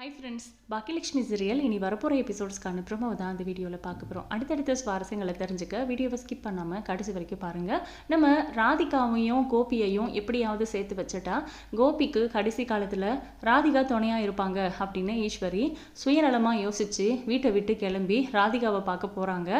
Hi friends Baakiyalakshmi serial இனி வரப்போகிற எபிசோட்ஸ்க்கான promo தான் அந்த வீடியோவில் பார்க்க போகிறோம் அடுத்தடுத்த சுவாரஸ்யங்களை தெரிஞ்சுக்க வீடியோவை ஸ்கிப் பண்ணாமல் கடைசி வரைக்கும் பாருங்கள் நம்ம ராதிகாவையும் கோபியையும் எப்படியாவது சேர்த்து வச்சுட்டா கோபிக்கு கடைசி காலத்தில் ராதிகா துணையாக இருப்பாங்க அப்படின்னு ஈஸ்வரி சுயநலமாக யோசித்து வீட்டை விட்டு கிளம்பி ராதிகாவை பார்க்க போகிறாங்க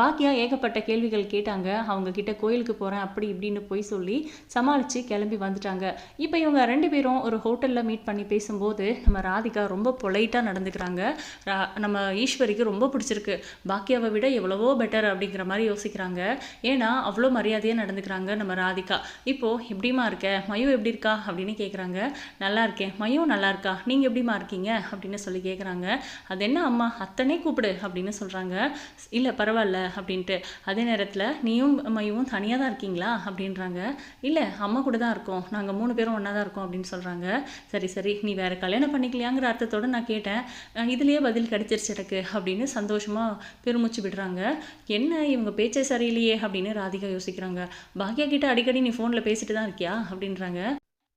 பாக்கியா ஏகப்பட்ட கேள்விகள் கேட்டாங்க. அவங்கக்கிட்ட கோயிலுக்கு போகிறேன் அப்படி இப்படின்னு போய் சொல்லி சமாளித்து கிளம்பி வந்துட்டாங்க. இப்போ இவங்க ரெண்டு பேரும் ஒரு ஹோட்டலில் மீட் பண்ணி பேசும்போது நம்ம ராதிகா ரொம்ப பொலைட்டாக நடந்துக்கிறாங்க. ரா- நம்ம ஈஸ்வரிக்கு ரொம்ப பிடிச்சிருக்கு. பாக்கியாவை விட எவ்வளவோ பெட்டர் அப்படிங்கிற மாதிரி யோசிக்கிறாங்க. ஏன்னா அவ்வளோ மரியாதையாக நடந்துக்கிறாங்க நம்ம ராதிகா. இப்போது எப்படிமா இருக்க? மயோ எப்படி இருக்கா? அப்படின்னு கேட்குறாங்க நல்லா இருக்கேன். மயோ நல்லா இருக்கா? நீங்கள் எப்படிமா இருக்கீங்க? அப்படின்னு சொல்லி கேட்குறாங்க அது என்ன அம்மா? அத்தனை கூப்பிடு. அப்படின்னு சொல்கிறாங்க இல்லை பரவாயில்ல. அப்படின்ட்டு. அதே நேரத்தில் நீயும் மயுவும் தனியாக தான் இருக்கீங்களா? அப்படின்றாங்க. இல்லை அம்மா கூட தான் இருக்கோம். நாங்கள் மூணு பேரும் ஒன்றா தான் இருக்கோம். அப்படின்னு சொல்கிறாங்க சரி சரி. நீ வேறு கல்யாணம் பண்ணிக்கலையாங்கிற அர்த்தத்தோட நான் கேட்டேன். இதுலேயே இதுலயே பதில் கிடச்சிருச்சு எனக்கு அப்படின்னு சந்தோஷமாக பெருமூச்சு விடுறாங்க. என்ன இவங்க பேச்சே சரியில்லையே அப்படின்னு ராதிகா யோசிக்கிறாங்க. பாக்யா கிட்ட அடிக்கடி நீ ஃபோனில் பேசிட்டு தான் இருக்கியா? அப்படின்றாங்க.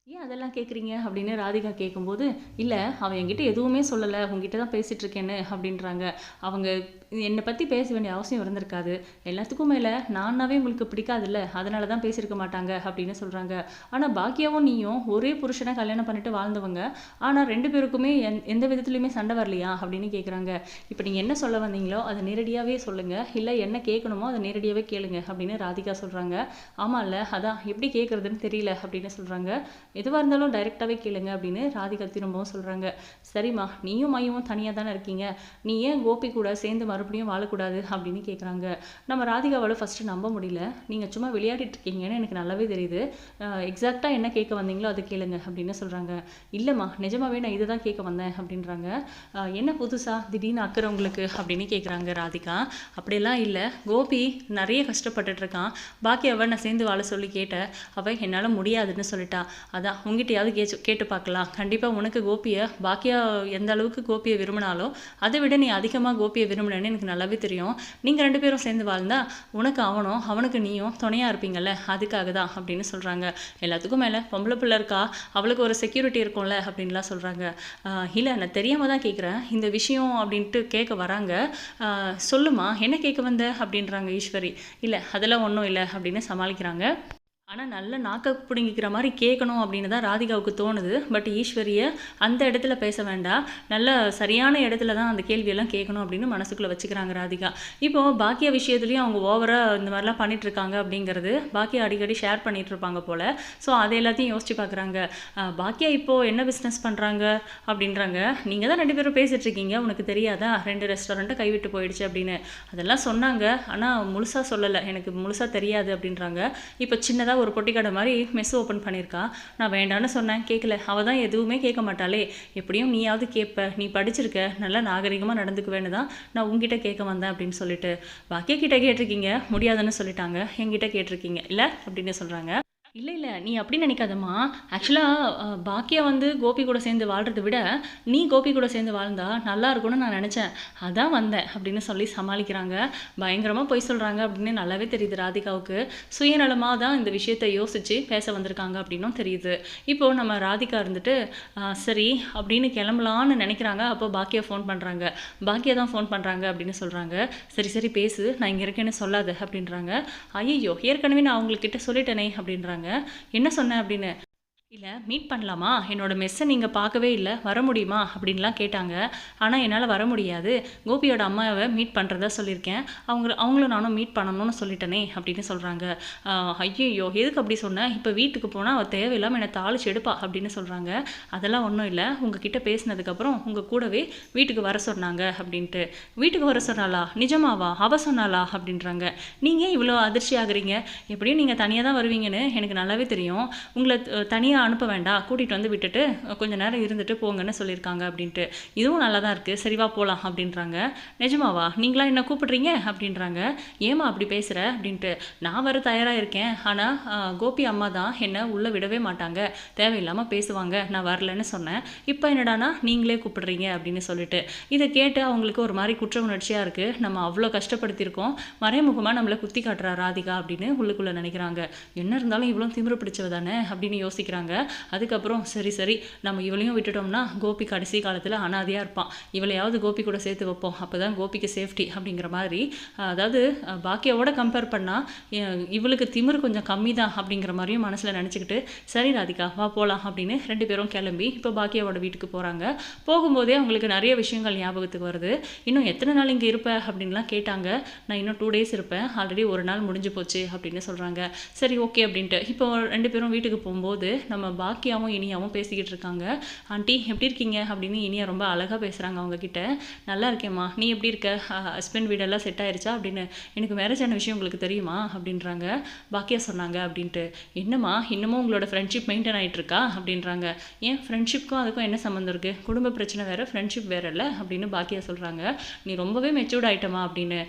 ஏன் அதெல்லாம் கேட்குறீங்க அப்படின்னு ராதிகா கேட்கும்போது இல்லை அவன் என்கிட்ட எதுவுமே சொல்லலை. உங்ககிட்ட தான் பேசிகிட்டு இருக்கேன்னு அப்படின்றாங்க. அவங்க என்னை பற்றி பேச வேண்டிய அவசியம் இருந்திருக்காது. எல்லாத்துக்கும் மேலே நானாவே உங்களுக்கு பிடிக்காதுல்ல. அதனால தான் பேசியிருக்க மாட்டாங்க அப்படின்னு சொல்கிறாங்க ஆனால் பாக்கியாவும் நீயும் ஒரே புருஷனை கல்யாணம் பண்ணிட்டு வாழ்ந்தவங்க. ஆனால் ரெண்டு பேருக்குமே எந் எந்த விதத்துலையுமே சண்டை வரலையா? அப்படின்னு கேட்குறாங்க இப்போ நீங்கள் என்ன சொல்ல வந்தீங்களோ அதை நேரடியாகவே சொல்லுங்கள் இல்லை என்ன கேட்கணுமோ அதை நேரடியாகவே கேளுங்க அப்படின்னு ராதிகா சொல்கிறாங்க ஆமாம் இல்லை அதான் எப்படி கேட்குறதுன்னு தெரியல அப்படின்னு சொல்கிறாங்க எதுவாக இருந்தாலும் டைரெக்டாகவே கேளுங்க அப்படின்னு ராதிகா திரும்பவும் சொல்கிறாங்க சரிம்மா நீயும் மையமும் தனியாக தானே இருக்கீங்க. நீ ஏன் கோபி கூட சேர்ந்து மறுபடியும் வாழக்கூடாது அப்படின்னு கேட்குறாங்க நம்ம ராதிகாவால் ஃபஸ்ட்டு நம்ப முடியல. நீங்கள் சும்மா விளையாடிட்டு இருக்கீங்கன்னு எனக்கு நல்லாவே தெரியுது. எக்ஸாக்டாக என்ன கேட்க வந்தீங்களோ அதை கேளுங்க அப்படின்னு சொல்கிறாங்க இல்லைம்மா நிஜமாவே நான் இதை தான் கேட்க வந்தேன் அப்படின்றாங்க. என்ன புதுசாக திடீர்னு அக்கறை உங்களுக்கு அப்படின்னு கேட்குறாங்க ராதிகா. அப்படியெல்லாம் இல்லை. கோபி நிறைய கஷ்டப்பட்டுட்டு இருக்கான். பாக்கி அவன் நான் சேர்ந்து வாழ சொல்லி கேட்டேன். அவன் என்னால் முடியாதுன்னு சொல்லிட்டா. அதான் உங்ககிட்டயாவது கேச்சு கேட்டு பார்க்கலாம். கண்டிப்பாக உனக்கு கோபியை பாக்கியா எந்த அளவுக்கு கோபியை விரும்பினாலோ அதை விட நீ அதிகமாக கோபியை விரும்பினேன்னு எனக்கு நல்லாவே தெரியும். நீங்கள் ரெண்டு பேரும் சேர்ந்து வாழ்ந்தா உனக்கு அவனும் அவனுக்கு நீயும் துணையாக இருப்பீங்கல்ல? அதுக்காக தான் அப்படின்னு சொல்கிறாங்க எல்லாத்துக்கும் மேலே பொம்பளை பிள்ளை இருக்கா? அவளுக்கு ஒரு செக்யூரிட்டி இருக்கும்ல? அப்படின்லாம் சொல்கிறாங்க இல்லை நான் தெரியாமல் தான் கேட்குறேன் இந்த விஷயம் அப்படின்ட்டு கேட்க வராங்க. சொல்லுமா என்ன கேட்க வந்த? அப்படின்றாங்க ஈஸ்வரி. இல்லை அதெல்லாம் ஒன்றும் இல்லை அப்படின்னு சமாளிக்கிறாங்க. ஆனால் நல்ல நாக்க பிடுங்கிக்கிற மாதிரி கேட்கணும் அப்படின்னு தான் ராதிகாவுக்கு தோணுது. பட் ஈஸ்வரியை அந்த இடத்துல பேச வேண்டாம். நல்ல சரியான இடத்துல தான் அந்த கேள்வியெல்லாம் கேட்கணும் அப்படின்னு மனசுக்குள்ளே வச்சுக்கிறாங்க ராதிகா. இப்போ பாக்கிய விஷயத்துலையும் அவங்க ஓவராக இந்த மாதிரிலாம் பண்ணிட்டு இருக்காங்க அப்படிங்கிறது பாக்கியா அடிக்கடி ஷேர் பண்ணிகிட்ருப்பாங்க இருப்பாங்க போல். ஸோ அதை எல்லாத்தையும் யோசிச்சு பார்க்குறாங்க பாக்கியா இப்போது என்ன பிஸ்னஸ் பண்ணுறாங்க அப்படின்றாங்க. நீங்கள் தான் ரெண்டு பேரும் பேசிகிட்ருக்கீங்க இருக்கீங்க உனக்கு தெரியாதா? ரெண்டு ரெஸ்டாரண்ட்டை கைவிட்டு போயிடுச்சு அப்படின்னு. அதெல்லாம் சொன்னாங்க. ஆனால் முழுசாக சொல்லலை. எனக்கு முழுசாக தெரியாது அப்படின்றாங்க. இப்போ சின்னதாக ஒரு பொட்டிக்கடை மாதிரி மெஸ் ஓப்பன் பண்ணியிருக்கா? நான் வேண்டான்னு சொன்னேன். கேட்கல அவள் தான் எதுவுமே கேட்க மாட்டாளே. எப்படியும் நீயாவது கேட்ப நீ படிச்சிருக்க. நல்லா நாகரிகமாக நடந்துக்குவேன்னு தான் நான் உங்ககிட்ட கேட்க வந்தேன் அப்படின்னு சொல்லிட்டு. பாக்கிய கிட்ட கேட்டிருக்கீங்க. முடியாதுன்னு சொல்லிட்டாங்க. என்கிட்ட கேட்டிருக்கீங்க. இல்லை? அப்படின்னு சொல்கிறாங்க இல்லை இல்லை நீ அப்படி நினைக்காதம்மா. ஆக்சுவலாக பாக்கியா வந்து கோபி கூட சேர்ந்து வாழ்கிறத விட நீ கோபி கூட சேர்ந்து வாழ்ந்தா நல்லா இருக்கும்னு நான் நினச்சேன். அதான் வந்தேன் அப்படின்னு சொல்லி சமாளிக்கிறாங்க. பயங்கரமாக பொய் சொல்கிறாங்க அப்படின்னு நல்லாவே தெரியுது ராதிகாவுக்கு. சுயநலமாக தான் இந்த விஷயத்தை யோசித்து பேச வந்திருக்காங்க அப்படின்னும் தெரியுது. இப்போது நம்ம ராதிகா இருந்துட்டு சரி அப்படின்னு கிளம்பலான்னு நினைக்கிறாங்க. அப்போ பாக்கியா ஃபோன் பண்ணுறாங்க பாக்கியா தான் ஃபோன் பண்ணுறாங்க அப்படின்னு சொல்கிறாங்க சரி சரி பேசு. நான் இங்கே இருக்கேன்னு சொல்லாத அப்படின்றாங்க. ஐயோ ஏற்கனவே நான் அவங்கக்கிட்ட சொல்லிட்டேனே அப்படின்றாங்க. என்ன சொன்னேன் அப்படின்னு. இல்லை மீட் பண்ணலாமா? என்னோட மெஸ்ஸை நீங்கள் பார்க்கவே இல்லை வர முடியுமா? அப்படின்லாம் கேட்டாங்க. ஆனால் என்னால் வர முடியாது. கோபியோட அம்மாவை மீட் பண்ணுறதா சொல்லியிருக்கேன். அவங்க அவங்களும் நானும் மீட் பண்ணணும்னு சொல்லிட்டேனே அப்படின்னு சொல்கிறாங்க ஐயோ எதுக்கு அப்படி சொன்னேன் இப்போ வீட்டுக்கு போனால் அவள் தேவையில்லாமல் என்னை தாளிச்சு எடுப்பா அப்படின்னு சொல்கிறாங்க அதெல்லாம் ஒன்றும் இல்லை. உங்ககிட்ட பேசினதுக்கப்புறம் உங்கள் கூடவே வீட்டுக்கு வர சொன்னாங்க அப்படின்ட்டு. வீட்டுக்கு வர சொன்னாளா? நிஜமாவா? அவ சொன்னாளா? அப்படின்றாங்க. நீங்கள் இவ்வளோ அதிர்ச்சி ஆகுறீங்க எப்படியும் நீங்கள் தனியாக தான் வருவீங்கன்னு எனக்கு நல்லாவே தெரியும். உங்களை தனியாக அனுப்ப வேண்டாம். கூட்டிகிட்டு வந்து விட்டுட்டு கொஞ்சம் நேரம் இருந்துட்டு போங்கன்னு சொல்லியிருக்காங்க அப்படின்ட்டு. இதுவும் நல்லா தான் இருக்குது சரிவா போகலாம் அப்படின்றாங்க. நிஜமாவா? நீங்களா என்ன கூப்பிடுறீங்க? அப்படின்றாங்க. ஏமா அப்படி பேசுகிற அப்படின்ட்டு. நான் வர தயாராக இருக்கேன். ஆனால் கோபி அம்மா தான் என்னை உள்ளே விடவே மாட்டாங்க. தேவையில்லாமல் பேசுவாங்க. நான் வரலன்னு சொன்னேன். இப்போ என்னடானா நீங்களே கூப்பிடுறீங்க அப்படின்னு சொல்லிட்டு. இதை கேட்டு அவங்களுக்கு ஒரு மாதிரி குற்ற உணர்ச்சியாக இருக்குது நம்ம அவ்வளோ கஷ்டப்படுத்தியிருக்கோம். மறைமுகமாக நம்மளை குத்தி காட்டுறா ராதிகா அப்படின்னு உள்ளுக்குள்ளே நினைக்கிறாங்க. என்ன இருந்தாலும் இவ்வளோ திமிரு பிடிச்சவ தானே அப்படின்னு யோசிக்கிறாங்க. அதுக்கப்புறம் சரி சரி நம்ம இவளையும் விட்டுட்டோம்னா கோபி கடைசி காலத்தில் அனாதையாக இருப்பான். இவளையாவது கோபி கூட சேர்த்து வைப்போம். அப்போ தான் கோபிக்கு சேஃப்டி அப்படிங்கிற மாதிரி அதாவது பாக்கியாவோட கம்பேர் பண்ணால் இவளுக்கு திமிரு கொஞ்சம் கம்மி தான் அப்படிங்கிற மாதிரியும் மனசில் நினச்சிக்கிட்டு சரி ராதிகா வா போகலாம் அப்படின்னு ரெண்டு பேரும் கிளம்பி இப்போ பாக்கியாவோட வீட்டுக்கு போகிறாங்க போகும்போதே அவங்களுக்கு நிறைய விஷயங்கள் ஞாபகத்துக்கு வருது. இன்னும் எத்தனை நாள் இங்கே இருப்ப? அப்படின்லாம் கேட்டாங்க. நான் இன்னும் டூ டேஸ் இருப்பேன். ஆல்ரெடி ஒரு நாள் முடிஞ்சு போச்சு அப்படின்னு சொல்கிறாங்க சரி ஓகே அப்படின்ட்டு. இப்போ ரெண்டு பேரும் வீட்டுக்கு போகும்போது நம்ம பாக்கியாவும் இனியாவும் பேசிக்கிட்டு இருக்காங்க. ஆண்டி எப்படி இருக்கீங்க? அப்படின்னு இனியா ரொம்ப அழகாக பேசுகிறாங்க அவங்கக்கிட்ட நல்லா இருக்கேம்மா. நீ எப்படி இருக்க? ஹஸ்பண்ட் வீடெல்லாம் செட் ஆயிருச்சா? அப்படின்னு எனக்கு மேரேஜ் ஆன விஷயம் உங்களுக்கு தெரியுமா? அப்படின்றாங்க. பாக்கியா சொன்னாங்க அப்படின்ட்டு. என்னம்மா இன்னமும் உங்களோட ஃப்ரெண்ட்ஷிப் மெயின்டைன் ஆயிட்டு இருக்கா அப்படின்றாங்க. ஏன்? ஃப்ரெண்ட்ஷிப்க்கும் அதுக்கும் என்ன சம்மந்தம் இருக்குது குடும்ப பிரச்சனை வேறு ஃப்ரெண்ட்ஷிப் வேற இல்லை? அப்படின்னு பாக்கியா சொல்கிறாங்க நீ ரொம்பவே மெச்சூர்ட் ஆகிட்டமா அப்படின்னு.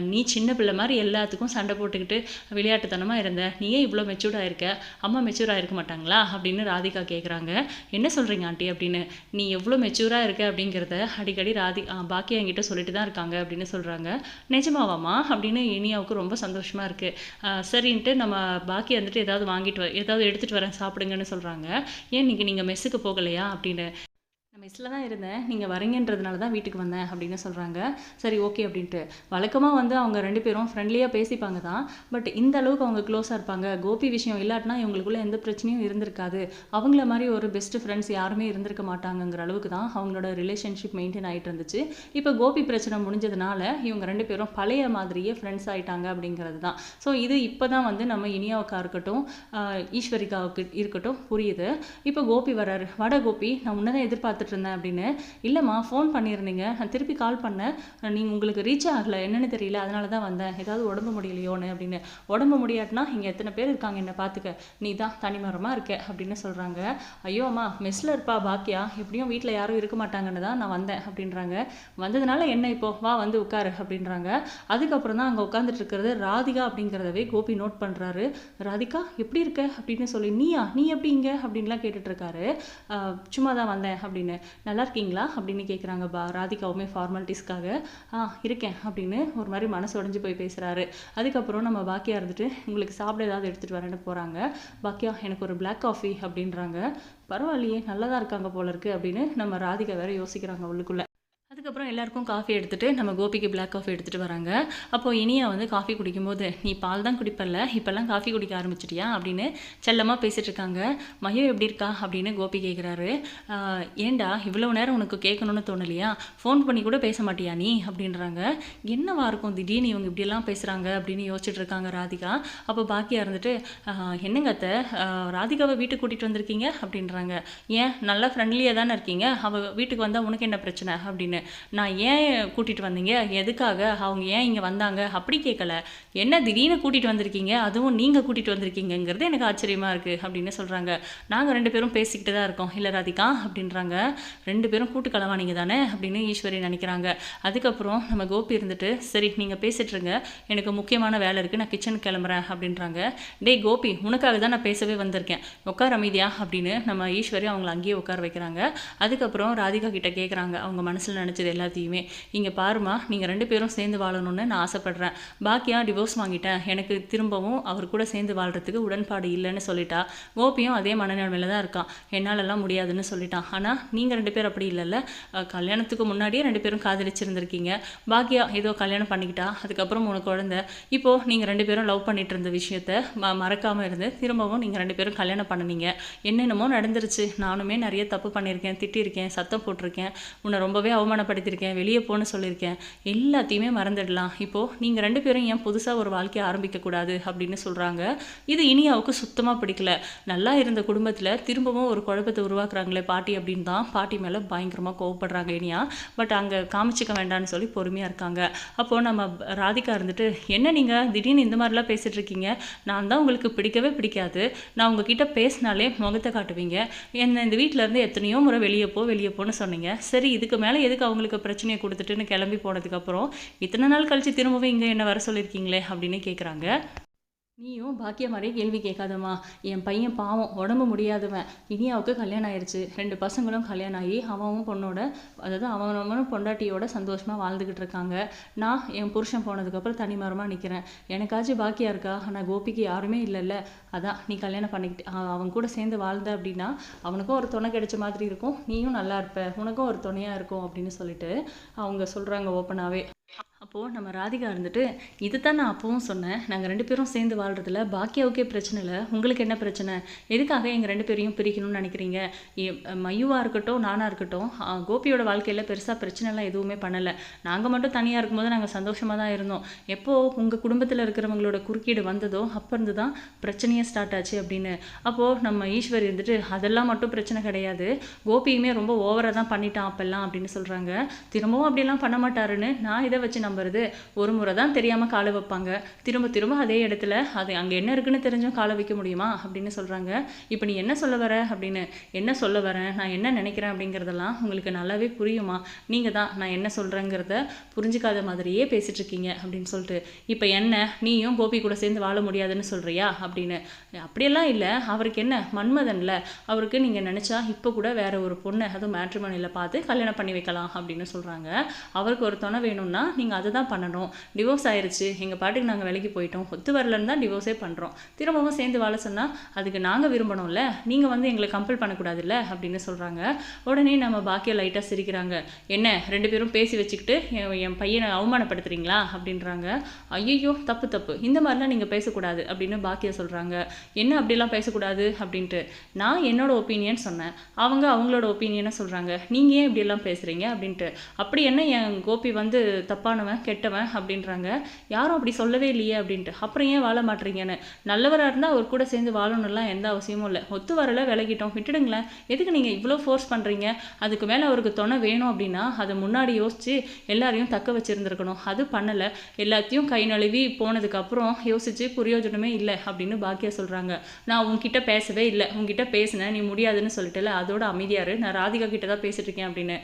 நீ சின்ன பிள்ளை மாதிரி எல்லாத்துக்கும் சண்டை போட்டுக்கிட்டு விளையாட்டுத்தனமாக இருந்த. நீயே இவ்வளோ மெச்சூர்ட் இருக்க அம்மா மெச்சூர் ஆகிருக்க மாட்டாங்களா? அப்படின்னு ராதிகா கேட்குறாங்க என்ன சொல்கிறீங்க ஆண்டி? அப்படின்னு. நீ எவ்வளோ மெச்சூராக இருக்க? அப்படிங்கிறத அடிக்கடி ராதி பாக்கியா என்கிட்ட சொல்லிட்டு தான் இருக்காங்க அப்படின்னு சொல்கிறாங்க நிஜமாவாமா அப்படின்னு இனியாவுக்கு ரொம்ப சந்தோஷமாக இருக்குது சரின்ட்டு நம்ம பாக்கி வந்துட்டு ஏதாவது வாங்கிட்டு ஏதாவது எடுத்துகிட்டு வரேன் சாப்பிடுங்கன்னு சொல்கிறாங்க ஏன் இன்னைக்கு நீங்கள் மெஸ்ஸுக்கு போகலையா? அப்படின்னு. நான் மெஸ்ஸில் தான் இருந்தேன். நீங்கள் வரீங்கன்றதுனால தான் வீட்டுக்கு வந்தேன் அப்படின்னு சொல்கிறாங்க சரி ஓகே அப்படின்ட்டு. வழக்கமாக வந்து அவங்க ரெண்டு பேரும் ஃப்ரெண்ட்லியாக பேசிப்பாங்க தான். பட் இந்த அளவுக்கு அவங்க க்ளோஸாக இருப்பாங்க. கோபி விஷயம் இல்லாட்டினா இவங்களுக்குள்ள எந்த பிரச்சனையும் இருந்திருக்காது. அவங்கள மாதிரி ஒரு பெஸ்ட் ஃப்ரெண்ட்ஸ் யாருமே இருந்திருக்க மாட்டாங்கங்கிற அளவுக்கு தான் அவங்களோட ரிலேஷன்ஷிப் மெயின்டைன் ஆகிட்டு இருந்துச்சு. இப்போ கோபி பிரச்சனை முடிஞ்சதுனால இவங்க ரெண்டு பேரும் பழைய மாதிரியே ஃப்ரெண்ட்ஸ் ஆகிட்டாங்க அப்படிங்கிறது தான். ஸோ இது இப்போ தான் வந்து நம்ம இனியாவுக்காக இருக்கட்டும் ஈஸ்வரிகாவுக்கு இருக்கட்டும் புரியுது. இப்போ கோபி வராரு. வட கோபி நான் உன்னதான் எதிர்பார்த்துட்டு இருந்தேன் அப்படின்னு. இல்லைம்மா ஃபோன் பண்ணியிருந்தீங்க. நான் திருப்பி கால் பண்ணேன். நீங்கள் உங்களுக்கு ரீச் ஆகலை. என்னென்னு தெரியல. அதனால தான் வந்தேன். ஏதாவது உடம்பு முடியலையோன்னு அப்படின்னு. உடம்பு முடியாட்டினா இங்கே எத்தனை பேர் இருக்காங்க என்னை பார்த்துக்க. நீ தான் தனிமரமாக இருக்க அப்படின்னு சொல்கிறாங்க ஐயோ அம்மா மெஸ்ஸில் இருப்பா பாக்கியா? எப்படியும் வீட்டில் யாரும் இருக்க மாட்டாங்கன்னு தான் நான் வந்தேன் அப்படின்றாங்க. வந்ததுனால என்ன இப்போ? வா வந்து உட்காரு அப்படின்றாங்க. அதுக்கப்புறம் தான் அங்கே உட்காந்துட்டு இருக்கிறது ராதிகா அப்படிங்கிறதவே கோபி நோட் பண்ணுறாரு ராதிகா எப்படி இருக்க? அப்படின்னு சொல்லி நீயா? நீ எப்படிங்க அப்படின்லாம் கேட்டுட்ருக்காரு. சும்மா தான் வந்தேன் அப்படின்னு. நல்லா இருக்கீங்களா அப்படின்னு கேட்குறாங்க பா ராதிகாவுமே ஃபார்மாலிட்டிஸ்க்காக ஆ இருக்கேன் அப்படின்னு ஒரு மாதிரி மனசு உடைஞ்சு போய் பேசுகிறாரு அதுக்கப்புறம் நம்ம பாக்கியா இருந்துட்டு உங்களுக்கு சாப்பிட ஏதாவது எடுத்துகிட்டு வரேன்னு போகிறாங்க பாக்கியா எனக்கு ஒரு பிளாக் காஃபி அப்படின்றாங்க. பரவாயில்லையே நல்லா தான் இருக்காங்க போல இருக்குது அப்படின்னு நம்ம ராதிகா வேற யோசிக்கிறாங்க உள்ளுக்குள்ளே. அதுக்கப்புறம் எல்லாருக்கும் காஃபி எடுத்துட்டு நம்ம கோபிக்கு பிளாக் காஃபி எடுத்துகிட்டு வராங்க. அப்போ இனியா வந்து காஃபி குடிக்கும்போது நீ பால் தான் குடிப்பல்ல இப்போல்லாம் காஃபி குடிக்க ஆரம்பிச்சிட்டியா? அப்படின்னு செல்லமாக பேசிகிட்டு இருக்காங்க. மயோ எப்படி இருக்கா? அப்படின்னு கோபி கேட்குறாரு ஏண்டா இவ்வளோ நேரம் உனக்கு கேட்கணும்னு தோணலையா? ஃபோன் பண்ணி கூட பேச மாட்டியா நீ? அப்படின்றாங்க. என்னவா இருக்கும்? திடீர்னு இவங்க இப்படியெல்லாம் பேசுகிறாங்க அப்படின்னு யோசிச்சுட்டு இருக்காங்க ராதிகா. அப்போ பாக்கியா இருந்துட்டு என்னங்க அத்தை? ராதிகாவை வீட்டுக்கு கூட்டிகிட்டு வந்திருக்கீங்க? அப்படின்றாங்க. ஏன்? நல்லா ஃப்ரெண்ட்லியாக தானே இருக்கீங்க. அவள் வீட்டுக்கு வந்தால் உனக்கு என்ன பிரச்சனை? அப்படின்னு. நான் ஏன் கூட்டிகிட்டு வந்தீங்க? எதுக்காக? அவங்க ஏன் இங்கே வந்தாங்க? அப்படி கேட்கல என்ன திடீர்னு கூட்டிகிட்டு வந்திருக்கீங்க? அதுவும் நீங்கள் கூட்டிகிட்டு வந்திருக்கீங்கங்கிறது எனக்கு ஆச்சரியமாக இருக்குது அப்படின்னு சொல்கிறாங்க நாங்கள் ரெண்டு பேரும் பேசிக்கிட்டு தான் இருக்கோம். இல்லை ராதிகா அப்படின்றாங்க. ரெண்டு பேரும் கூட்டு களவானீங்க தானே? அப்படின்னு ஈஸ்வரி நினைக்கிறாங்க. அதுக்கப்புறம் நம்ம கோபி இருந்துட்டு சரி நீங்கள் பேசிட்டுருங்க எனக்கு முக்கியமான வேலை இருக்குது நான் கிச்சனுக்கு கிளம்புறேன். அப்படின்றாங்க. டேய் கோபி உனக்காக தான் நான் பேசவே வந்திருக்கேன். உட்கார் அமைதியா? அப்படின்னு நம்ம ஈஸ்வரி அவங்கள அங்கேயே உட்கார வைக்கிறாங்க. அதுக்கப்புறம் ராதிகா கிட்ட கேட்குறாங்க அவங்க மனசில் நினச்சது எல்லாத்தையுமே. இங்கே பாருமா நீங்கள் ரெண்டு பேரும் சேர்ந்து வாழணும்னு நான் ஆசைப்பட்றேன். பாக்கியா டிவோர்ஸ் வாங்கிட்டேன். எனக்கு திரும்பவும் அவர் கூட சேர்ந்து வாழ்கிறதுக்கு உடன்பாடு இல்லைன்னு சொல்லிட்டா. கோபியும் அதே மனநிலைமையில தான் இருக்கான். என்னாலெல்லாம் முடியாதுன்னு சொல்லிட்டான். ஆனால் நீங்கள் ரெண்டு பேரும் அப்படி இல்லைல்ல. கல்யாணத்துக்கு முன்னாடியே ரெண்டு பேரும் காதலிச்சிருந்திருக்கீங்க. பாக்கியா ஏதோ கல்யாணம் பண்ணிக்கிட்டா அதுக்கப்புறம் உனக்கு குழந்தை. இப்போது நீங்கள் ரெண்டு பேரும் லவ் பண்ணிட்டு இருந்த விஷயத்த ம மறக்காமல் இருந்து திரும்பவும் நீங்கள் ரெண்டு பேரும் கல்யாணம் பண்ணுனீங்க. என்னென்னமோ நடந்துருச்சு. நானுமே நிறைய தப்பு பண்ணியிருக்கேன் திட்டியிருக்கேன் சத்தம் போட்டிருக்கேன். உன்னை ரொம்பவே அவமானப்படுத்தியிருக்கேன் வெளியே போன்னு சொல்லியிருக்கேன். எல்லாத்தையுமே மறந்துடலாம். இப்போது நீங்கள் ரெண்டு பேரும் ஏன் புதுசாக ஒரு வாழ்க்கையை ஆரம்பிக்கக்கூடாது அப்படின்னு சொல்கிறாங்க இது இனியாவுக்கு சுத்தமாக பிடிக்கல. நல்லா இருந்த குடும்பத்தில் திரும்பவும் ஒரு குழப்பத்தை உருவாக்குறாங்களே பாட்டி அப்படின்னு தான் பாட்டி மேலே பயங்கரமாக கோவப்படுறாங்க இனியா. பட் அங்கே காமிச்சிக்க வேண்டாம்னு சொல்லி பொறுமையாக இருக்காங்க. அப்போது நம்ம ராதிகா இருந்துட்டு என்ன நீங்கள் திடீர்னு இந்த மாதிரிலாம் பேசிகிட்டு இருக்கீங்க. நான் தான் உங்களுக்கு பிடிக்கவே பிடிக்காது. நான் உங்ககிட்ட பேசினாலே முகத்தை காட்டுவீங்க. என்ன இந்த வீட்டிலேருந்து எத்தனையோ முறை வெளியே போ வெளியே போன்னு சொன்னீங்க. சரி இதுக்கு மேலே எதுக்கு அவங்களுக்கு பிரச்சனையை கொடுத்துட்டுன்னு கிளம்பி போனதுக்கப்புறம் இத்தனை நாள் கழிச்சு திரும்பவும் இங்கே என்ன வர சொல்லியிருக்கீங்களே அப்படின்னு கேட்குறாங்க நீயும் பாக்கிய மாதிரியே கேள்வி கேட்காதம்மா. என் பையன் பாவம் உடம்பு முடியாதவன். இனியாவுக்கு கல்யாணம் ஆயிடுச்சு ரெண்டு பசங்களும் கல்யாணம் ஆகி அவனும் பொண்ணோட அதாவது அவனவனும் பொண்டாட்டியோட சந்தோஷமாக வாழ்ந்துக்கிட்டு இருக்காங்க. நான் என் புருஷன் போனதுக்கப்புறம் தனிமரமாக நிற்கிறேன் எனக்காச்சும் பாக்கியா இருக்கா? ஆனால் கோபிக்கு யாருமே இல்லைல்ல. அதான் நீ கல்யாணம் பண்ணிக்கிட்டு அவன் கூட சேர்ந்து வாழ்ந்த அப்படின்னா அவனுக்கும் ஒரு துணை கிடைச்ச மாதிரி இருக்கும். நீயும் நல்லா இருப்ப. உனக்கும் ஒரு துணையாக இருக்கும் அப்படின்னு சொல்லிட்டு அவங்க சொல்கிறாங்க ஓப்பனாகவே அப்போது நம்ம ராதிகா இருந்துட்டு இது தான் நான் அப்பவும் சொன்னேன். நாங்கள் ரெண்டு பேரும் சேர்ந்து வாழ்கிறதுல பாக்கியாவுக்கே பிரச்சனை இல்லை. உங்களுக்கு என்ன பிரச்சனை? எதுக்காக எங்கள் ரெண்டு பேரையும் பிரிக்கணும்னு நினைக்கிறீங்க? மையுவாக இருக்கட்டும் நானாக இருக்கட்டும் கோபியோட வாழ்க்கையில் பெருசாக பிரச்சனைலாம் எதுவுமே பண்ணலை. நாங்கள் மட்டும் தனியாக இருக்கும்போது நாங்கள் சந்தோஷமாக தான் இருந்தோம். எப்போது உங்கள் குடும்பத்தில் இருக்கிறவங்களோட குறுக்கீடு வந்ததோ அப்போ இருந்து தான் பிரச்சனையே ஸ்டார்ட் ஆச்சு அப்படின்னு. அப்போது நம்ம ஈஸ்வர் இருந்துட்டு அதெல்லாம் மட்டும் பிரச்சனை கிடையாது. கோபியுமே ரொம்ப ஓவராக தான் பண்ணிட்டான் அப்போல்லாம் அப்படின்னு சொல்கிறாங்க திரும்பவும் அப்படிலாம் பண்ண மாட்டாருன்னு நான் இதை வச்சு நம்புறது ஒரு முறை தான் தெரியாமல் காலை வைப்பாங்க. திரும்ப திரும்ப அதே இடத்துல அது அங்கே என்ன இருக்குன்னு தெரிஞ்சும் காலை வைக்க முடியுமா அப்படின்னு சொல்கிறாங்க இப்போ நீ என்ன சொல்ல வர அப்படின்னு என்ன சொல்ல வரேன் நான் என்ன நினைக்கிறேன் அப்படிங்கிறதெல்லாம் உங்களுக்கு நல்லாவே புரியுமா? நீங்கள் தான் நான் என்ன சொல்கிறேங்கிறத புரிஞ்சுக்காத மாதிரியே பேசிகிட்டு இருக்கீங்க அப்படின்னு சொல்லிட்டு இப்போ என்ன நீயும் கோபி கூட சேர்ந்து வாழ முடியாதுன்னு சொல்கிறியா அப்படின்னு. அப்படியெல்லாம் இல்லை அவருக்கு என்ன மன்மதன்ல அவருக்கு நீங்கள் நினச்சா இப்போ கூட வேற ஒரு பொண்ணை அதுவும் மேட்ரிமோனியில் பார்த்து கல்யாணம் பண்ணி வைக்கலாம் அப்படின்னு சொல்கிறாங்க அவருக்கு ஒரு துணை வேணும்னா நீங்கள் அதை தான் பண்ணணும். டிவோர்ஸ் ஆயிடுச்சு எங்கள் பாட்டுக்கு நாங்கள் வேலைக்கு போயிட்டோம். ஒத்து வரலன்னு தான் டிவோர்ஸே பண்ணுறோம் திரும்பவும் சேர்ந்து வாழ சொன்னால் அதுக்கு நாங்கள் விரும்பணும்ல? நீங்கள் வந்து எங்களை கம்பல் பண்ணக்கூடாதுல்ல? அப்படின்னு சொல்கிறாங்க உடனே நம்ம பாக்கியம் லைட்டாக சிரிக்கிறாங்க. என்ன ரெண்டு பேரும் பேசி வச்சுக்கிட்டு என் என் பையனை அவமானப்படுத்துறீங்களா? அப்படின்றாங்க. ஐயோ தப்பு தப்பு. இந்த மாதிரிலாம் நீங்கள் பேசக்கூடாது அப்படின்னு பாக்கியா சொல்கிறாங்க என்ன அப்படிலாம் பேசக்கூடாது? அப்படின்ட்டு நான் என்னோட ஒப்பீனியன் சொன்னேன். அவங்க அவங்களோட ஒப்பீனியனை சொல்கிறாங்க நீங்கள் ஏன் இப்படியெல்லாம் பேசுகிறீங்க அப்படின்ட்டு. அப்படி என்ன என் கோபி வந்து தப்பு தப்பானவன் கெட்டவன் அப்படின்றாங்க. யாரும் அப்படி சொல்லவே இல்லையே அப்படின்ட்டு. அப்புறம் ஏன் வாழ மாட்டீங்கன்னு? நல்லவராக இருந்தால் அவர் கூட சேர்ந்து வாழணும்லாம் எந்த அவசியமும் இல்லை. ஒத்து வரல விலகிட்டோம். விட்டுடுங்களேன். எதுக்கு நீங்கள் இவ்வளோ ஃபோர்ஸ் பண்ணுறீங்க அதுக்கு மேலே அவருக்கு துணை வேணும் அப்படின்னா அதை முன்னாடி யோசித்து எல்லாரையும் தக்க வச்சுருந்துருக்கணும். அது பண்ணலை. எல்லாத்தையும் கை நழுவி போனதுக்கப்புறம் யோசித்து பிரயோஜனமே இல்லை அப்படின்னு பாக்கியா சொல்கிறாங்க நான் உங்ககிட்ட பேசவே இல்லை. உங்ககிட்ட பேசினேன். நீ முடியாதுன்னு சொல்லிட்டுல. அதோட அமைதியாரு. நான் ராதிகா கிட்ட தான் பேசிட்டு இருக்கேன் அப்படின்னு.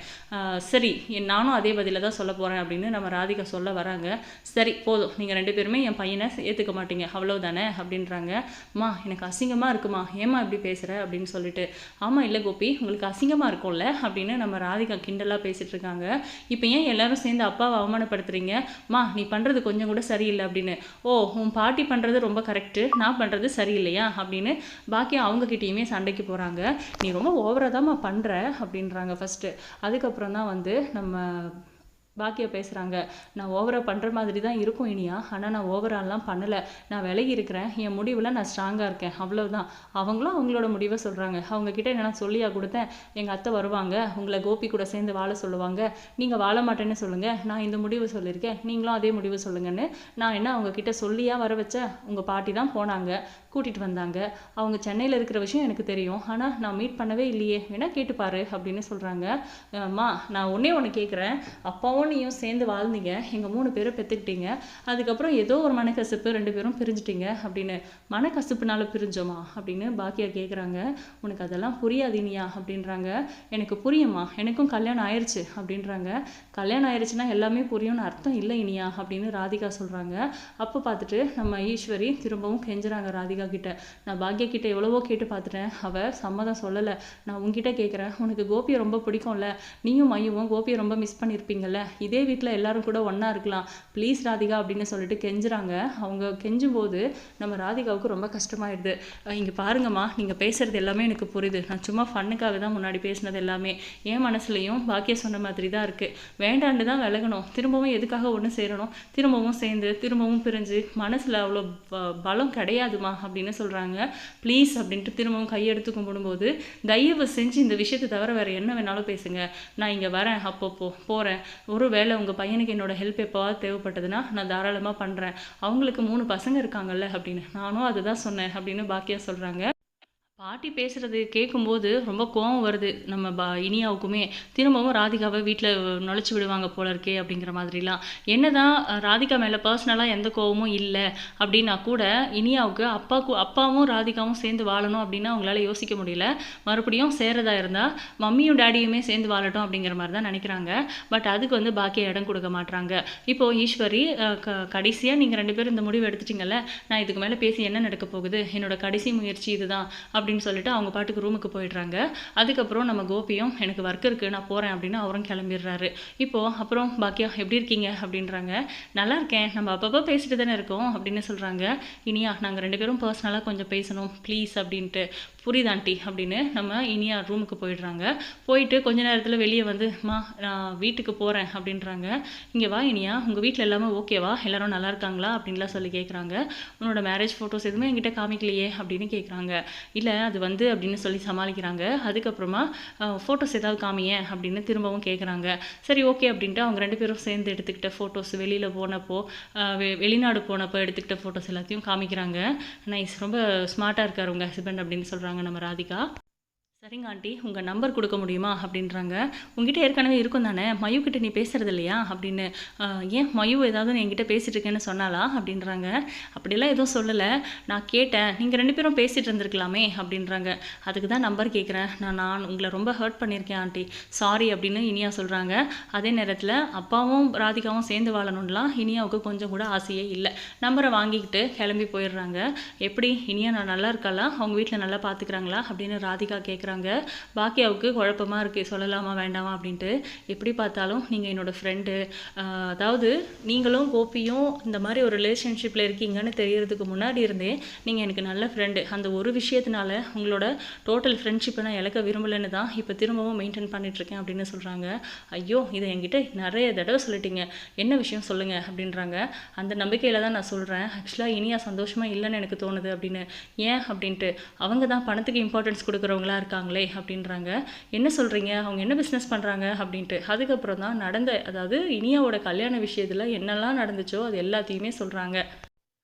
சரி. நானும் அதே பதில தான் சொல்ல போகிறேன் அப்படின்னு நம்ம ராதிகா சொல்ல வராங்க. சரி போதும். நீங்கள் ரெண்டு பேருமே என் பையனை ஏற்றுக்க மாட்டீங்க. அவ்வளவுதானே? அப்படின்றாங்க. மா எனக்கு அசிங்கமாக இருக்குமா? ஏம்மா இப்படி பேசுகிற அப்படின்னு சொல்லிட்டு ஆமாம் இல்லை கோபி உங்களுக்கு அசிங்கமாக இருக்கும்ல? அப்படின்னு நம்ம ராதிகா கிண்டலாக பேசிகிட்டு இருக்காங்க. இப்போ ஏன் எல்லாரும் சேர்ந்து அப்பாவை அவமானப்படுத்துறீங்க? மா நீ பண்ணுறது கொஞ்சம் கூட சரியில்லை அப்படின்னு. ஓ உன் பாட்டி பண்ணுறது ரொம்ப கரெக்டு நான் பண்ணுறது சரியில்லையா? அப்படின்னு பாக்கி அவங்கக்கிட்டேயுமே சண்டைக்கு போகிறாங்க நீ ரொம்ப ஓவராக தான்மா பண்ணுற அப்படின்றாங்க ஃபஸ்ட்டு அதுக்கப்புறம் தான் வந்து நம்ம பாக்கியா பேசுகிறாங்க நான் ஓவராக பண்ணுற மாதிரி தான் இருக்கும் இனியா. ஆனால் நான் ஓவராலாம் பண்ணலை. நான் விலகி இருக்கிறேன் என் முடிவில் நான் ஸ்ட்ராங்காக இருக்கேன். அவ்வளோதான் அவங்களும் அவங்களோட முடிவை சொல்கிறாங்க அவங்கக்கிட்ட என்ன சொல்லியா கொடுத்தேன். எங்கள் அத்தை வருவாங்க. உங்களை கோபி கூட சேர்ந்து வாழ சொல்லுவாங்க. நீங்கள் வாழ மாட்டேன்னு சொல்லுங்கள் நான் இந்த முடிவு சொல்லியிருக்கேன். நீங்களும் அதே முடிவு சொல்லுங்கன்னு நான் என்ன அவங்கக்கிட்ட சொல்லியா வர வச்சேன் உங்கள் பாட்டி தான் போனாங்க. கூட்டிகிட்டு வந்தாங்க. அவங்க சென்னையில் இருக்கிற விஷயம் எனக்கு தெரியும். ஆனால் நான் மீட் பண்ணவே இல்லையே. வேணால் கேட்டுப்பாரு அப்படின்னு சொல்கிறாங்க அம்மா நான் ஒன்றே ஒன்று கேட்குறேன் அப்பாவும் நீயும் சேர்ந்து வாழ்ந்தீங்க. எங்கள் மூணு பேரும் பெற்றுக்கிட்டீங்க அதுக்கப்புறம் ஏதோ ஒரு மனக்கசப்பு ரெண்டு பேரும் பிரிஞ்சிட்டீங்க அப்படின்னு. மனக்கசப்புனால பிரிஞ்சோமா அப்படின்னு பாக்கியா கேட்குறாங்க உனக்கு அதெல்லாம் புரியாது இனியா அப்படின்றாங்க. எனக்கு புரியுமா எனக்கும் கல்யாணம் ஆயிடுச்சு அப்படின்றாங்க. கல்யாணம் ஆயிடுச்சுன்னா எல்லாமே புரியும்னு அர்த்தம் இல்லை இனியா அப்படின்னு ராதிகா சொல்கிறாங்க அப்போ பார்த்துட்டு நம்ம ஈஸ்வரி திரும்பவும் கெஞ்சுறாங்க ராதிகா கிட்ட. நான் பாக்யா கிட்ட எவ்வளவோ கேட்டு பார்த்துட்டேன். அவ சம்மதம் சொல்லலை. நான் உங்ககிட்ட கேட்குறேன் உனக்கு கோபியை ரொம்ப பிடிக்கும்ல. நீயும் மையவும் கோபியை ரொம்ப மிஸ் பண்ணியிருப்பீங்கல்ல. இதே வீட்டில் எல்லாரும் கூட ஒன்றா இருக்கலாம். ப்ளீஸ் ராதிகா அப்படின்னு சொல்லிட்டு கெஞ்சுறாங்க. அவங்க கெஞ்சும் போது நம்ம ராதிகாவுக்கு ரொம்ப கஷ்டமாயிடுது. இங்கே பாருங்கம்மா நீங்கள் பேசுறது எல்லாமே எனக்கு புரியுது. நான் சும்மா ஃபன்னுக்காக தான் முன்னாடி பேசினது எல்லாமே. என் மனசுலையும் பாக்கிய சொன்ன மாதிரி தான் இருக்குது வேண்டாண்டு தான் விலகணும். திரும்பவும் எதுக்காக ஒன்று சேரணும்? திரும்பவும் சேர்ந்து திரும்பவும் பிரிஞ்சு மனசில் அவ்வளோ ப- பலம் கிடையாதுமா அப்படின்னு சொல்கிறாங்க ப்ளீஸ் அப்படின்ட்டு திரும்பவும் கையெடுத்து கும்பிடும்போது தயவு செஞ்சு இந்த விஷயத்தை தவிர வேறு என்ன வேணாலும் பேசுங்க. நான் இங்கே வரேன். அப்பப்போ போகிறேன் ஒரு வேளை உங்கள் பையனுக்கு என்னோடய ஹெல்ப் எப்போவாது தேவைப்பட்டதுன்னா நான் தாராளமாக பண்ணுறேன் அவங்களுக்கு மூணு பசங்க இருக்காங்கல்ல அப்படின்னு. நானும் அதுதான் சொன்னேன் அப்படின்னு பாக்கியா சொல்கிறாங்க பாட்டி பேசுகிறது கேட்கும்போது ரொம்ப கோவம் வருது. நம்ம ப இனியாவுக்குமே. திரும்பவும் ராதிகாவை வீட்டில் நுழைச்சி விடுவாங்க போல இருக்கே அப்படிங்கிற மாதிரிலாம். என்ன தான் ராதிகா மேலே பர்சனலாக எந்த கோவமும் இல்லை அப்படின்னா கூட இனியாவுக்கு அப்பாவுக்கு அப்பாவும் ராதிகாவும் சேர்ந்து வாழணும் அப்படின்னா அவங்களால யோசிக்க முடியல. மறுபடியும் சேரதா இருந்தால் மம்மியும் டேடியுமே சேர்ந்து வாழட்டும் அப்படிங்கிற மாதிரி தான் நினைக்கிறாங்க. பட் அதுக்கு வந்து பாக்கிய இடம் கொடுக்க மாட்டுறாங்க இப்போது ஈஸ்வரி க கடைசியாக நீங்கள் ரெண்டு பேரும் இந்த முடிவு எடுத்துட்டிங்கல்ல நான் இதுக்கு மேலே பேசி என்ன நடக்க போகுது? என்னோட கடைசி முயற்சி இதுதான். அப்படி அப்படின்னு சொல்லிட்டு அவங்க பாட்டுக்கு ரூமுக்கு போயிடுறாங்க. அதுக்கப்புறம் நம்ம கோபியும் எனக்கு ஒர்க் இருக்குது நான் போகிறேன் அப்படின்னு அவரும் கிளம்பிடுறாரு. இப்போது அப்புறம் பாக்கியா எப்படி இருக்கீங்க? அப்படின்றாங்க. நல்லா இருக்கேன். நம்ம அப்பப்போ பேசிட்டு தானே இருக்கோம் அப்படின்னு சொல்கிறாங்க இனியா நாங்கள் ரெண்டு பேரும் பர்சனலாக கொஞ்சம் பேசணும் ப்ளீஸ் அப்படின்ட்டு. புரியுதாண்டி அப்படின்னு நம்ம இனியா ரூமுக்கு போயிடுறாங்க. போயிட்டு கொஞ்ச நேரத்தில் வெளியே வந்து மா நான் வீட்டுக்கு போகிறேன் அப்படின்றாங்க. இங்கே வா இனியா உங்கள் வீட்டில் எல்லாமே ஓகேவா எல்லாரும் நல்லா இருக்காங்களா? அப்படின்லாம் சொல்லி கேட்குறாங்க உன்னோட மேரேஜ் ஃபோட்டோஸ் எதுவுமே என்கிட்ட காமிக்கலையே? அப்படின்னு கேட்குறாங்க இல்லை அது வந்து அப்படின்னு சொல்லி சமாளிக்கிறாங்க. அதுக்கப்புறமா ஃபோட்டோஸ் ஏதாவது காமியேன் அப்படின்னு திரும்பவும் கேட்குறாங்க சரி ஓகே அப்படின்ட்டு அவங்க ரெண்டு பேரும் சேர்ந்து எடுத்துக்கிட்ட ஃபோட்டோஸ் வெளியில் போனப்போ வெ- வெளிநாடு போனப்போ எடுத்துக்கிட்ட ஃபோட்டோஸ் எல்லாத்தையும் காமிக்கிறாங்க. நைஸ் ரொம்ப ஸ்மார்ட்டாக இருக்கார் உங்கள் ஹஸ்பண்ட் அப்படின்னு சொல்கிறாங்க நம்ம ராதிகா. சரிங்க ஆண்டி உங்கள் நம்பர் கொடுக்க முடியுமா? அப்படின்றாங்க. உங்ககிட்ட ஏற்கனவே இருக்கும் தானே? மயு கிட்ட நீ பேசுறது இல்லையா? அப்படின்னு ஏன் மயு ஏதாவது நீ என்கிட்ட பேசிட்டு இருக்கேன்னு சொன்னாலா அப்படின்றாங்க. அப்படிலாம் எதுவும் சொல்லலை. நான் கேட்டேன். நீங்கள் ரெண்டு பேரும் பேசிகிட்டு இருந்திருக்கலாமே? அப்படின்றாங்க. அதுக்கு தான் நம்பர் கேட்குறேன் நான் நான் உங்களை ரொம்ப ஹர்ட் பண்ணியிருக்கேன் ஆண்டி. சாரி அப்படின்னு இனியா சொல்கிறாங்க அதே நேரத்தில் அப்பாவும் ராதிகாவும் சேர்ந்து வாழணும்லாம் இனியாவுக்கு கொஞ்சம் கூட ஆசையே இல்லை. நம்பரை வாங்கிக்கிட்டு கிளம்பி போயிடுறாங்க. எப்படி? இனியா நான் நல்லா இருக்காளா? அவங்க வீட்டில் நல்லா பார்த்துக்கிறாங்களா அப்படின்னு ராதிகா கேட்குறாங்க பாக்கியாவுக்கு குழப்பமாக இருக்குது சொல்லலாமா வேண்டாமா அப்படின்ட்டு. எப்படி பார்த்தாலும் நீங்கள் என்னோட ஃப்ரெண்டு அதாவது நீங்களும் கோபியும் இந்த மாதிரி ஒரு ரிலேஷன்ஷிப்பில் இருக்கீங்கன்னு தெரியறதுக்கு முன்னாடி இருந்தே நீங்கள் எனக்கு நல்ல ஃப்ரெண்டு அந்த ஒரு விஷயத்தினால உங்களோட டோட்டல் ஃப்ரெண்ட்ஷிப்பை நான் இழக்க விரும்பலைன்னு தான் இப்போ திரும்பவும் மெயின்டைன் பண்ணிகிட்ருக்கேன் அப்படின்னு சொல்கிறாங்க ஐயோ இதை என்கிட்ட நிறைய தடவை சொல்லிட்டீங்க. என்ன விஷயம் சொல்லுங்கள் அப்படின்றாங்க. அந்த நம்பிக்கையில் தான் நான் சொல்கிறேன் ஆக்சுவலாக இனியா சந்தோஷமாக இல்லைன்னு எனக்கு தோணுது அப்படின்னு. ஏன் அப்படின்ட்டு. அவங்க தான் பணத்துக்கு இம்பார்ட்டன்ஸ் கொடுக்குறவங்களா இருக்காங்க. இருக்காங்களே அப்படின்றாங்க. என்ன சொல்கிறீங்க அவங்க என்ன பிஸ்னஸ் பண்ணுறாங்க அப்படின்ட்டு. அதுக்கப்புறம் தான் நடந்த அதாவது இனியாவோட கல்யாண விஷயத்தில் என்னெல்லாம் நடந்துச்சோ அது எல்லாத்தையுமே சொல்கிறாங்க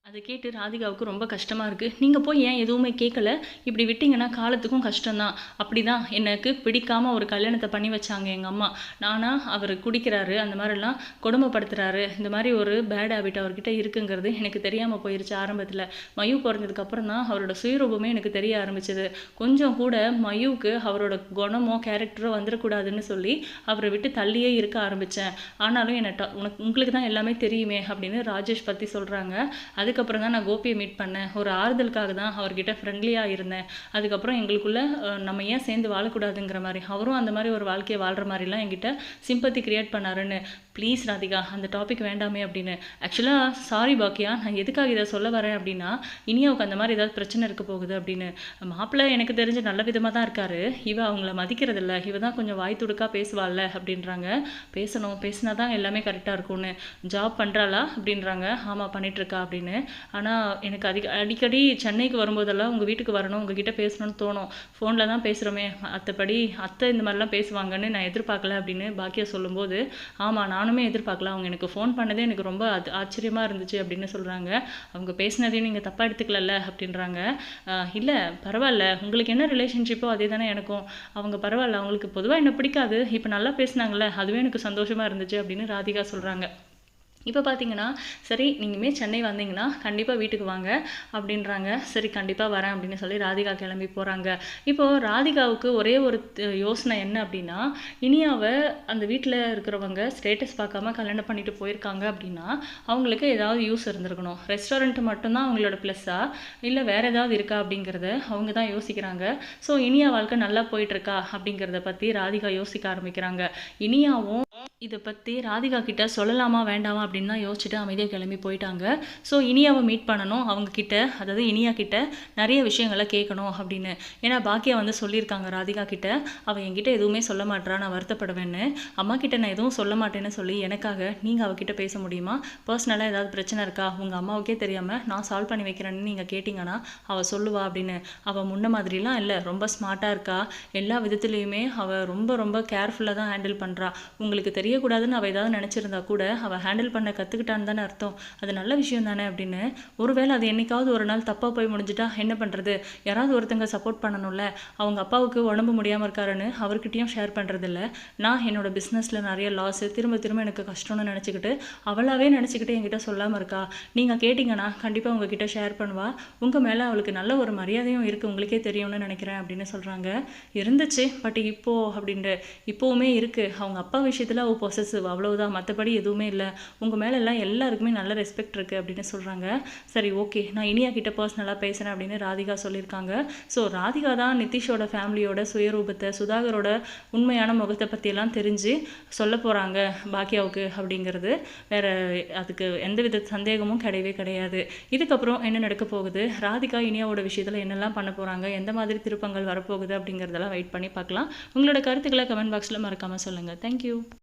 அதை கேட்டு ராதிகாவுக்கு ரொம்ப கஷ்டமாக இருக்குது நீங்கள் போய் ஏன் எதுவுமே கேட்கல இப்படி விட்டிங்கன்னா காலத்துக்கும் கஷ்டம்தான். அப்படி தான் எனக்கு பிடிக்காம ஒரு கல்யாணத்தை பண்ணி வச்சாங்க எங்கள் அம்மா. நானாக அவர் குடிக்கிறாரு அந்த மாதிரிலாம் கொடுமைப்படுத்துகிறாரு இந்த மாதிரி ஒரு பேட் ஹேபிட் அவர்கிட்ட இருக்குங்கிறது எனக்கு தெரியாமல் போயிருச்சு ஆரம்பத்தில். மயு குறைஞ்சதுக்கப்புறம் தான் அவரோட சுயரூபமே எனக்கு தெரிய ஆரம்பிச்சது. கொஞ்சம் கூட மயுவுக்கு அவரோட குணமோ கேரக்டரோ வந்துடக்கூடாதுன்னு சொல்லி அவரை விட்டு தள்ளியே இருக்க ஆரம்பித்தேன் ஆனாலும் என்னை ட- உனக்கு உங்களுக்கு தான் எல்லாமே தெரியுமே அப்படின்னு ராஜேஷ் பற்றி சொல்கிறாங்க அதுக்கப்புறம் தான் நான் கோபியை மீட் பண்ணேன். ஒரு ஆறுதலுக்காக தான் அவர்கிட்ட ஃப்ரெண்ட்லியாக இருந்தேன். அதுக்கப்புறம் எங்களுக்குள்ள நம்ம ஏன் சேர்ந்து வாழக்கூடாதுங்கிற மாதிரி அவரும் அந்த மாதிரி ஒரு வாழ்க்கையை வாழ்கிற மாதிரிலாம் என்கிட்ட சிம்பத்தி கிரியேட் பண்ணாருன்னு ப்ளீஸ் ராதிகா அந்த டாபிக் வேண்டாமே அப்படின்னு. ஆக்சுவலாக சாரி பாக்கியா நான் எதுக்காக இதை சொல்ல வரேன் அப்படின்னா இனியாவுக்கு அந்த மாதிரி ஏதாவது பிரச்சனை இருக்க போகுது அப்படின்னு. மாப்பிள்ளை எனக்கு தெரிஞ்சு நல்ல விதமாக தான் இருக்காரு. இவ அவங்கள மதிக்கிறதில்ல. இவ தான் கொஞ்சம் வாய் துடுக்கா பேசுவாள்ல அப்படின்றாங்க. பேசணும் பேசினா தான் எல்லாமே கரெக்டாக இருக்கும்னு. ஜாப் பண்ணுறாளா அப்படின்றாங்க. ஆமாம் பண்ணிகிட்ருக்கா அப்படின்னு. ஆனால் எனக்கு அதிக அடிக்கடி சென்னைக்கு வரும்போதெல்லாம் உங்கள் வீட்டுக்கு வரணும் உங்ககிட்ட பேசணும்னு தோணும். ஃபோனில் தான் பேசுகிறோமே அத்தைப்படி அத்தை இந்த மாதிரிலாம் பேசுவாங்கன்னு நான் எதிர்பார்க்கல அப்படின்னு பாக்கியா சொல்லும்போது ஆமாம் நானும் எதிர்பார்க்கல. அவங்க எனக்கு ஃபோன் பண்ணதே எனக்கு ரொம்ப அது ஆச்சரியமாக இருந்துச்சு அப்படின்னு சொல்கிறாங்க அவங்க பேசினதையும் நீங்கள் தப்பாக எடுத்துக்கலல்ல அப்படின்றாங்க. இல்லை பரவாயில்ல. உங்களுக்கு என்ன ரிலேஷன்ஷிப்போ அதே தானே எனக்கும். அவங்க பரவாயில்ல. அவங்களுக்கு பொதுவாக என்ன பிடிக்காது. இப்போ நல்லா பேசுனாங்கல்ல. அதுவே எனக்கு சந்தோஷமாக இருந்துச்சு அப்படின்னு ராதிகா சொல்கிறாங்க இப்போ பார்த்தீங்கன்னா சரி நீங்களுமே சென்னை வந்தீங்கன்னா கண்டிப்பாக வீட்டுக்கு வாங்க அப்படின்றாங்க. சரி கண்டிப்பாக வரேன் அப்படின்னு சொல்லி ராதிகா கிளம்பி போகிறாங்க இப்போது ராதிகாவுக்கு ஒரே ஒரு யோசனை என்ன அப்படின்னா இனியாவை அந்த வீட்டில் இருக்கிறவங்க ஸ்டேட்டஸ் பார்க்காம கல்யாணம் பண்ணிட்டு போயிருக்காங்க அப்படின்னா அவங்களுக்கு ஏதாவது யூஸ் இருந்திருக்கணும். ரெஸ்டாரண்ட் மட்டும்தான் அவங்களோட ப்ளஸ்ஸா இல்லை வேறு ஏதாவது இருக்கா அப்படிங்கிறத அவங்க தான் யோசிக்கிறாங்க. ஸோ இனியா வாழ்க்கை நல்லா போயிட்டுருக்கா அப்படிங்கிறத பற்றி ராதிகா யோசிக்க ஆரம்பிக்கிறாங்க. இனியாவும் இதை பற்றி ராதிகா கிட்ட சொல்லலாமா வேண்டாமா அப்படின்னு தான் யோசிச்சுட்டு அமைதியாக கிளம்பி போயிட்டாங்க. ஸோ இனியாவை மீட் பண்ணணும். அவங்க கிட்ட அதாவது இனியா கிட்ட நிறைய விஷயங்களை கேட்கணும் அப்படின்னு. ஏன்னா பாக்கியா வந்து சொல்லியிருக்காங்க ராதிகா கிட்ட அவள் என்கிட்ட எதுவுமே சொல்ல மாட்டா நான் வருத்தப்படுவேன்னு. அம்மா கிட்ட நான் எதுவும் சொல்ல மாட்டேன்னு சொல்லி எனக்காக நீங்கள் அவகிட்ட பேச முடியுமா? பர்சனலாக ஏதாவது பிரச்சனை இருக்கா? உங்கள் அம்மாவுக்கே தெரியாமல் நான் சால்வ் பண்ணி வைக்கிறேன்னு நீங்கள் கேட்டிங்கன்னா அவள் சொல்லுவா அப்படின்னு. அவள் முன்ன மாதிரிலாம் இல்லை. ரொம்ப ஸ்மார்ட்டாக இருக்கா? எல்லா விதத்துலேயுமே அவள் ரொம்ப ரொம்ப கேர்ஃபுல்லாக தான் ஹேண்டில் பண்ணுறா உங்களுக்கு தெரியக்கூடாதுன்னு அவள் ஏதாவது நினச்சிருந்தா கூட அவள் ஹேண்டில் பண்ண கற்றுக்கிட்டான்னு தானே அர்த்தம். அது நல்ல விஷயம் தானே அப்படின்னு. ஒருவேளை அது என்னைக்காவது ஒரு நாள் தப்பாக போய் முடிஞ்சிட்டா என்ன பண்ணுறது யாராவது ஒருத்தங்க சப்போர்ட் பண்ணணும்ல. அவங்க அப்பாவுக்கு உடம்பு முடியாமல் இருக்காருன்னு அவர்கிட்டையும் ஷேர் பண்ணுறதில்ல நான் என்னோட பிஸ்னஸில் நிறைய லாஸு திரும்ப திரும்ப எனக்கு கஷ்டம்னு நினச்சிக்கிட்டு அவளாவே நினச்சிக்கிட்டு என்கிட்ட சொல்லாமல் இருக்கா? நீங்கள் கேட்டிங்கன்னா கண்டிப்பாக உங்ககிட்ட ஷேர் பண்ணுவா. உங்கள் மேலே அவளுக்கு நல்ல ஒரு மரியாதையும் இருக்குது உங்களுக்கே தெரியும்னு நினைக்கிறேன் அப்படின்னு சொல்கிறாங்க இருந்துச்சு. பட் இப்போது அப்படின்ட்டு இப்போவுமே இருக்குது அவங்க அப்பா விஷயத்தில் அவள் பொசசிவ் அவ்வளோதான் மற்றபடி எதுவுமே இல்லை. உங்கள் மேலே எல்லாம் எல்லாருக்குமே நல்ல ரெஸ்பெக்ட் இருக்குது அப்படின்னு சொல்கிறாங்க சரி ஓகே நான் இனியா கிட்ட பர்சனலாக பேசுகிறேன் அப்படின்னு ராதிகா சொல்லியிருக்காங்க. ஸோ ராதிகா தான் நிதிஷோட ஃபேமிலியோட சுயரூபத்தை சுதாகரோட உண்மையான முகத்தை பற்றியெல்லாம் தெரிஞ்சு சொல்ல போகிறாங்க பாக்கியாவுக்கு அப்படிங்கிறது. வேறு அதுக்கு எந்தவித சந்தேகமும் கிடையவே கிடையாது. இதுக்கப்புறம் என்ன நடக்க போகுது? ராதிகா இனியாவோட விஷயத்தில் என்னெல்லாம் பண்ண போகிறாங்க எந்த மாதிரி திருப்பங்கள் வரப்போகுது அப்படிங்கிறதெல்லாம் வெயிட் பண்ணி பார்க்கலாம். உங்களோட கருத்துக்களை கமெண்ட் பாக்ஸில் மறக்காமல் சொல்லுங்கள் தேங்க்யூ